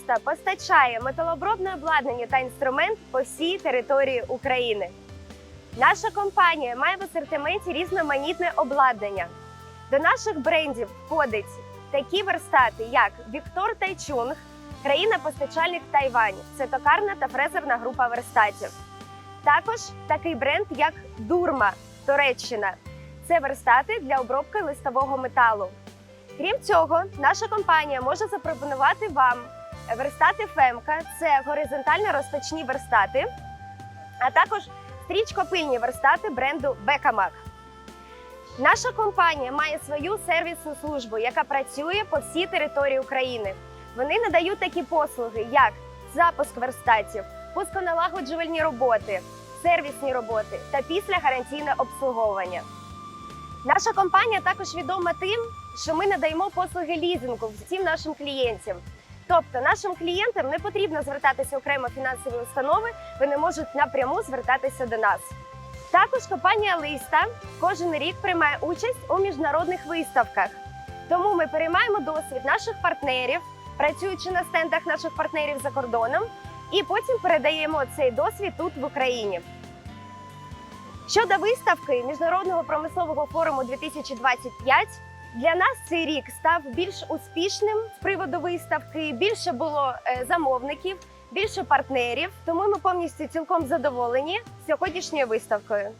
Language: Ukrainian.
Листа постачає металообробне обладнання та інструмент по всій території України. Наша компанія має в асортименті різноманітне обладнання. До наших брендів входить такі верстати, як Віктор Тайчунг, країна-постачальник Тайвань. Це токарна та фрезерна група верстатів. Також такий бренд, як Дурма, Туреччина. Це верстати для обробки листового металу. Крім цього, наша компанія може запропонувати вам верстати Фемка, це горизонтально розточні верстати, а також стрічкопильні верстати бренду Бекамак. Наша компанія має свою сервісну службу, яка працює по всій території України. Вони надають такі послуги, як запуск верстатів, пусконалагоджувальні роботи, сервісні роботи та післягарантійне обслуговування. Наша компанія також відома тим, що ми надаємо послуги лізингу всім нашим клієнтам. Тобто нашим клієнтам не потрібно звертатися окремо фінансові установи, вони можуть напряму звертатися до нас. Також компанія Листа кожен рік приймає участь у міжнародних виставках. Тому ми переймаємо досвід наших партнерів, працюючи на стендах наших партнерів за кордоном, і потім передаємо цей досвід тут в Україні. Щодо виставки міжнародного промислового форуму 2025, для нас цей рік став більш успішним з приводу виставки. Більше було е, замовників, більше партнерів. Тому ми повністю цілком задоволені сьогоднішньою виставкою.